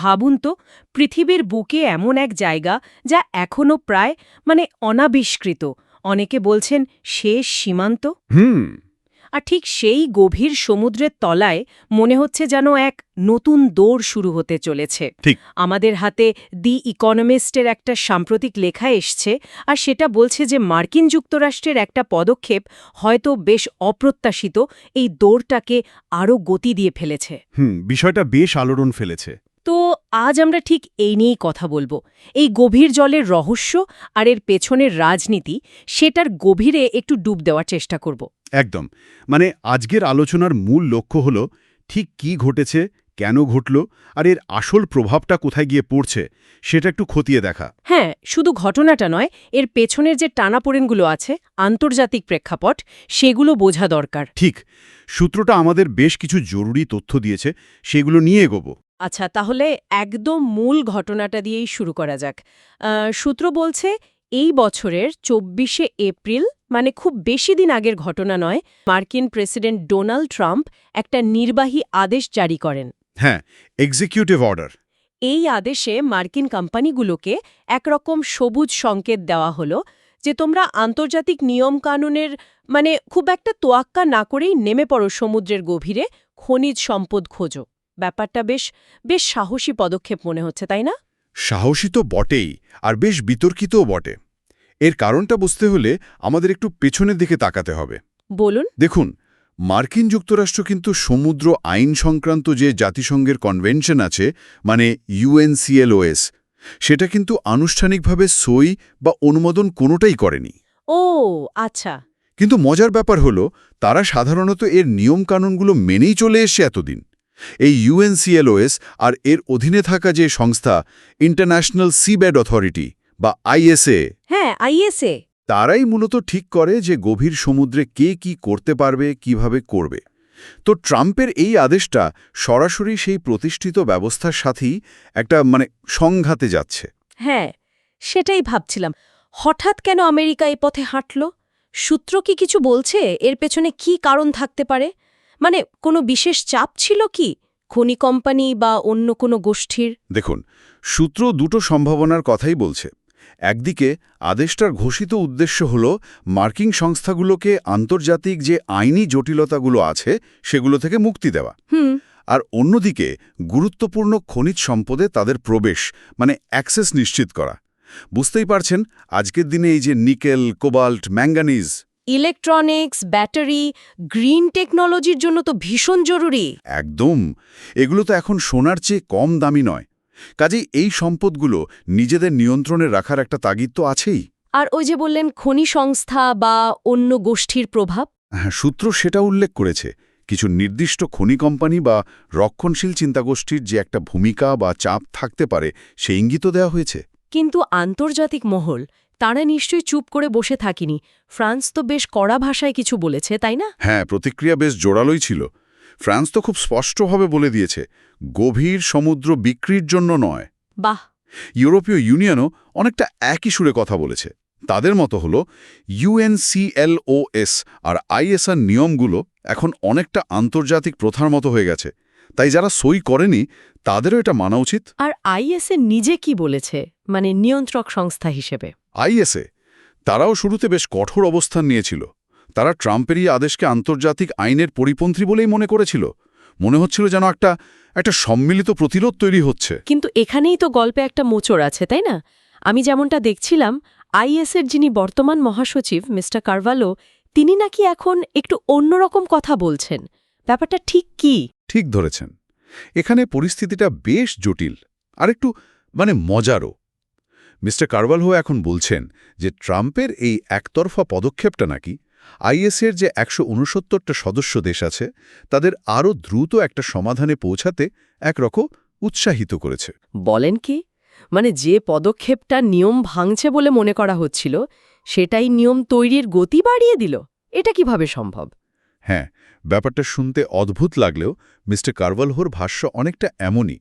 ভাবুন তো পৃথিবীর বুকে এমন এক জায়গা যা এখনও প্রায় মানে অনাবিষ্কৃত। অনেকে বলছেন শেষ সীমান্ত। হুম। আর ঠিক সেই গভীর সমুদ্রের তলায় মনে হচ্ছে যেন এক নতুন দৌড় শুরু হতে চলেছে। আমাদের হাতে দি ইকোনমিস্টের একটা সাম্প্রতিক লেখা এসছে আর সেটা বলছে যে মার্কিন যুক্তরাষ্ট্রের একটা পদক্ষেপ হয়তো বেশ অপ্রত্যাশিত এই দৌড়টাকে আরও গতি দিয়ে ফেলেছে। হুম বিষয়টা বেশ আলোড়ন ফেলেছে। আজ আমরা ঠিক এই নিয়েই কথা বলব। এই গভীর জলের রহস্য আর এর পেছনের রাজনীতি সেটার গভীরে একটু ডুব দেওয়ার চেষ্টা করব। একদম। মানে আজকের আলোচনার মূল লক্ষ্য হল ঠিক কি ঘটেছে কেন ঘটল আর এর আসল প্রভাবটা কোথায় গিয়ে পড়ছে সেটা একটু খতিয়ে দেখা। হ্যাঁ শুধু ঘটনাটা নয় এর পেছনের যে টানাপোড়েনগুলো আছে আন্তর্জাতিক প্রেক্ষাপট সেগুলো বোঝা দরকার। ঠিক। সূত্রটা আমাদের বেশ কিছু জরুরি তথ্য দিয়েছে সেগুলো নিয়ে এগোবো। আচ্ছা তাহলে একদম মূল ঘটনাটা দিয়েই শুরু করা যাক। সূত্র বলছে এই বছরের চব্বিশে এপ্রিল মানে খুব বেশি দিন আগের ঘটনা নয় মার্কিন প্রেসিডেন্ট ডোনাল্ড ট্রাম্প একটা নির্বাহী আদেশ জারি করেন। হ্যাঁ এক্সিকিউটিভ অর্ডার এই আদেশে মার্কিন কোম্পানিগুলোকে একরকম সবুজ সংকেত দেওয়া হলো যে তোমরা আন্তর্জাতিক নিয়মকানুনের মানে খুব একটা তোয়াক্কা না করেই নেমে পড়ো সমুদ্রের গভীরে খনিজ সম্পদ খোঁজো। ব্যাপারটা বেশ বেশ সাহসী পদক্ষেপ মনে হচ্ছে তাই না? সাহসী তো বটেই আর বেশ বিতর্কিতও বটে। এর কারণটা বুঝতে হলে আমাদের একটু পেছনের দিকে তাকাতে হবে। বলুন। দেখুন মার্কিন যুক্তরাষ্ট্র কিন্তু সমুদ্র আইন সংক্রান্ত যে জাতিসংঘের কনভেনশন আছে মানে ইউএনসিএলওএস সেটা কিন্তু আনুষ্ঠানিকভাবে সই বা অনুমোদন কোনোটাই করেনি। ও আচ্ছা। কিন্তু মজার ব্যাপার হলো তারা সাধারণত এর নিয়মকানুনগুলো মেনেই চলে এসে এতদিন। এই ইউএনসিএলওএস আর এর অধীনে থাকা যে সংস্থা ইন্টারন্যাশনাল সিব্যাড অথরিটি বা আইএসএ হ্যাঁ আইএসএ তারাই মূলত ঠিক করে যে গভীর সমুদ্রে কে কি করতে পারবে কীভাবে করবে। তো ট্রাম্পের এই আদেশটা সরাসরি সেই প্রতিষ্ঠিত ব্যবস্থার সাথেই একটা মানে সংঘাতে যাচ্ছে। হ্যাঁ সেটাই ভাবছিলাম। হঠাৎ কেন আমেরিকা এই পথে হাঁটল? সূত্র কি কিছু বলছে? এর পেছনে কি কারণ থাকতে পারে? মানে কোনো বিশেষ চাপ ছিল কি? খনি কোম্পানি বা অন্য কোনো গোষ্ঠীর? দেখুন সূত্র দুটো সম্ভাবনার কথাই বলছে। একদিকে আদেশটার ঘোষিত উদ্দেশ্য হল মার্কিন সংস্থাগুলোকে আন্তর্জাতিক যে আইনি জটিলতাগুলো আছে সেগুলো থেকে মুক্তি দেওয়া। হুম। আর অন্যদিকে গুরুত্বপূর্ণ খনিজ সম্পদে তাদের প্রবেশ মানে অ্যাক্সেস নিশ্চিত করা। বুঝতেই পারছেন আজকের দিনে এই যে nickel cobalt manganese electronics battery green টেকনোলজির জন্য তো ভীষণ জরুরি। একদম। এগুলো তো এখন সোনার চেয়ে কম দামি নয়। কাজেই এই সম্পদগুলো নিজেদের নিয়ন্ত্রণে রাখার একটা তাগিদ তো আছেই। আর ওই যে বললেন খনি সংস্থা বা অন্য গোষ্ঠীর প্রভাব? হ্যাঁ সূত্র সেটা উল্লেখ করেছে। কিছু নির্দিষ্ট খনি কোম্পানি বা রক্ষণশীল চিন্তাগোষ্ঠীর যে একটা ভূমিকা বা চাপ থাকতে পারে সে ইঙ্গিতও দেওয়া হয়েছে। কিন্তু আন্তর্জাতিক মহল তারা নিশ্চয়ই চুপ করে বসে থাকিনি। ফ্রান্স তো বেশ কড়া ভাষায় কিছু বলেছে তাই না? হ্যাঁ প্রতিক্রিয়া বেশ জোরালোই ছিল। ফ্রান্স তো খুব স্পষ্টভাবে বলে দিয়েছে গভীর সমুদ্র বিক্রির জন্য নয়। বাহ! ইউরোপীয় ইউনিয়নও অনেকটা একই সুরে কথা বলেছে। তাদের মতো হল ইউএনসিএলওএস আর আইএসআর নিয়মগুলো এখন অনেকটা আন্তর্জাতিক প্রথার মতো হয়ে গেছে। তাই যারা সই করেনি তাদেরও এটা মানা উচিত। আর আইএসএ নিজে কি বলেছে? মানে নিয়ন্ত্রক সংস্থা হিসেবে। আইএসএ। তারাও শুরুতে বেশ কঠোর অবস্থান নিয়েছিল। তারা ট্রাম্পেরই আদেশকে আন্তর্জাতিক আইনের পরিপন্থী বলেই মনে করেছিল। মনে হচ্ছিল যেন একটা একটা সম্মিলিত প্রতিরোধ তৈরি হচ্ছে। কিন্তু এখানেই তো গল্পে একটা মোচড় আছে তাই না? আমি যেমনটা দেখছিলাম আইএসের যিনি বর্তমান মহাসচিব মিস্টার কারভালো তিনি নাকি এখন একটু অন্যরকম কথা বলছেন। ব্যাপারটা ঠিক কি? ঠিক ধরেছেন। এখানে পরিস্থিতিটা বেশ জটিল। আর একটু মানে মজারও। মিস্টার কারওয়ালহো এখন বলছেন যে ট্রাম্পের এই একতরফা পদক্ষেপটা নাকি আইএসের যে একশো উনসত্তরটা সদস্য দেশ আছে তাদের আরও দ্রুত একটা সমাধানে পৌঁছাতে একরকম উৎসাহিত করেছে। বলেন কি? মানে যে পদক্ষেপটা নিয়ম ভাঙছে বলে মনে করা হচ্ছিল সেটাই নিয়ম তৈরির গতি বাড়িয়ে দিল। এটা কীভাবে সম্ভব? হ্যাঁ ব্যাপারটা শুনতে অদ্ভুত লাগলেও মিস্টার কারওয়ালহোর ভাষ্য অনেকটা এমনই।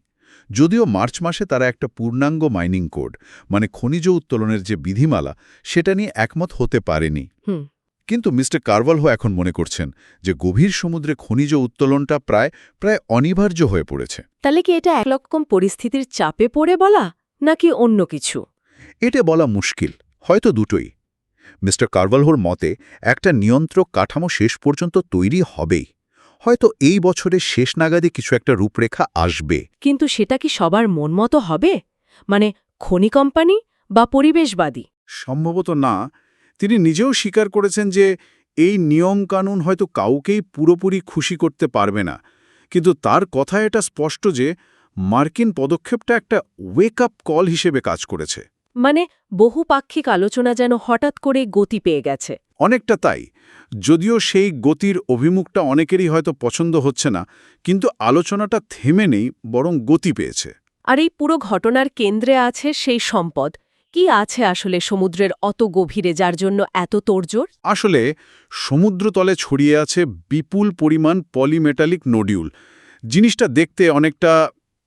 যদিও মার্চ মাসে তারা একটা পূর্ণাঙ্গ মাইনিং কোড মানে খনিজ উত্তোলনের যে বিধিমালা সেটা নিয়ে একমত হতে পারেনি। কিন্তু মিস্টার কারওয়ালহো এখন মনে করছেন যে গভীর সমুদ্রে খনিজ উত্তোলনটা প্রায় প্রায় অনিবার্য হয়ে পড়েছে। তাহলে কি এটা একরকম পরিস্থিতির চাপে পড়ে বলা নাকি অন্য কিছু? এটা বলা মুশকিল হয়তো দুটোই। মিস্টার কারওয়ালহোর মতে একটা নিয়ন্ত্রক কাঠামো শেষ পর্যন্ত তৈরি হবেই। হয়তো এই বছরের শেষ নাগাদে কিছু একটা রূপরেখা আসবে। কিন্তু সেটা কি সবার মন মতো হবে? মানে খনি কোম্পানি বা পরিবেশবাদী? সম্ভবত না। তিনি নিজেও স্বীকার করেছেন যে এই নিয়মকানুন হয়তো কাউকেই পুরোপুরি খুশি করতে পারবে না। কিন্তু তার কথা এটা স্পষ্ট যে মার্কিন পদক্ষেপটা একটা ওয়েক আপ কল হিসেবে কাজ করেছে। মানে বহুপাক্ষিক আলোচনা যেন হঠাৎ করে গতি পেয়ে গেছে। অনেকটা তাই। যদিও সেই গতির অভিমুখটা অনেকেরই হয়তো পছন্দ হচ্ছে না কিন্তু আলোচনাটা থেমে নেই বরং গতি পেয়েছে। আর এই পুরো ঘটনার কেন্দ্রে আছে সেই সম্পদ। কি আছে আসলে সমুদ্রের অত গভীরে যার জন্য এত তোড়জোড়? আসলে সমুদ্রতলে ছড়িয়ে আছে বিপুল পরিমাণ পলিমেটালিক নোডিউল। জিনিসটা দেখতে অনেকটা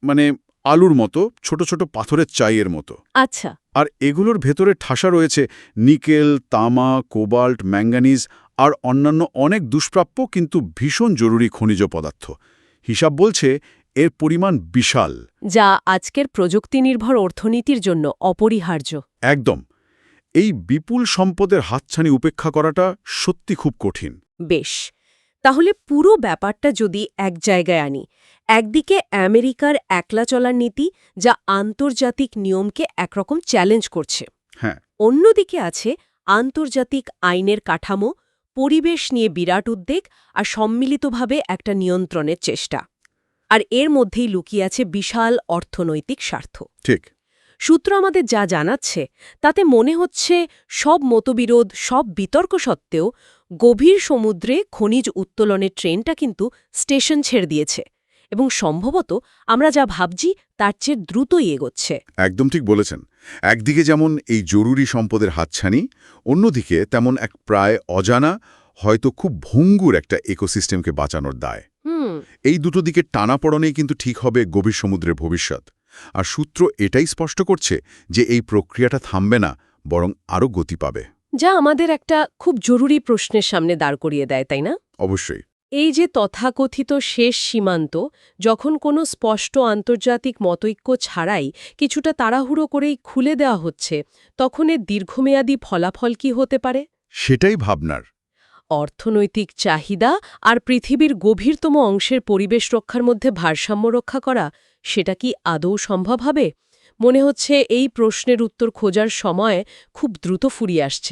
মানে আলুর মতো ছোট ছোট পাথরের চাইয়ের মতো। আচ্ছা। আর এগুলোর ভেতরে ঠাসা রয়েছে নিকেল তামা কোবাল্ট ম্যাঙ্গানিজ আর অন্যান্য অনেক দুষ্প্রাপ্য কিন্তু ভীষণ জরুরি খনিজ পদার্থ। হিসাব বলছে এর পরিমাণ বিশাল। যা আজকের প্রযুক্তিনির্ভর অর্থনীতির জন্য অপরিহার্য। একদম। এই বিপুল সম্পদের হাতছানি উপেক্ষা করাটা সত্যি খুব কঠিন। বেশ। তাহলে পুরো ব্যাপারটা যদি এক জায়গায় আনি একদিকে আমেরিকার একলা চলার নীতি যা আন্তর্জাতিক নিয়মকে একরকম চ্যালেঞ্জ করছে। হ্যাঁ। অন্যদিকে আছে আন্তর্জাতিক আইনের কাঠামো পরিবেশ নিয়ে বিরাট উদ্বেগ আর সম্মিলিতভাবে একটা নিয়ন্ত্রণের চেষ্টা। আর এর মধ্যেই লুকিয়ে আছে বিশাল অর্থনৈতিক স্বার্থ। ঠিক। সূত্র আমাদের যা জানাচ্ছে তাতে মনে হচ্ছে সব মতবিরোধ সব বিতর্ক সত্ত্বেও গভীর সমুদ্রে খনিজ উত্তোলনের ট্রেনটা কিন্তু স্টেশন ছেড়ে দিয়েছে। এবং সম্ভবত আমরা যা ভাবছি তার চেয়ে দ্রুতই এগোচ্ছে। একদম ঠিক বলেছেন। একদিকে যেমন এই জরুরি সম্পদের হাতছানি অন্যদিকে তেমন এক প্রায় অজানা হয়তো খুব ভঙ্গুর একটা ইকোসিস্টেমকে বাঁচানোর দায়। এই দুটো দিকে টানাপড়নেই কিন্তু ঠিক হবে গভীর সমুদ্রের ভবিষ্যৎ। আর সূত্র এটাই স্পষ্ট করছে যে এই প্রক্রিয়াটা থামবে না বরং আরও গতি পাবে। যা আমাদের একটা খুব জরুরি প্রশ্নের সামনে দাঁড় করিয়ে দেয় তাই না? অবশ্যই। এই যে তথাকথিত শেষ সীমান্ত যখন কোনো স্পষ্ট আন্তর্জাতিক মতৈক্য ছাড়াই কিছুটা তাড়াহুড়ো করেই খুলে দেওয়া হচ্ছে তখন এর দীর্ঘমেয়াদী ফলাফল কি হতে পারে? সেটাই ভাবনার। অর্থনৈতিক চাহিদা আর পৃথিবীর গভীরতম অংশের পরিবেশ রক্ষার মধ্যে ভারসাম্য রক্ষা করা সেটা কি আদৌ সম্ভব হবে? মনে হচ্ছে এই প্রশ্নের উত্তর খোঁজার সময় খুব দ্রুত ফুরিয়ে আসছে।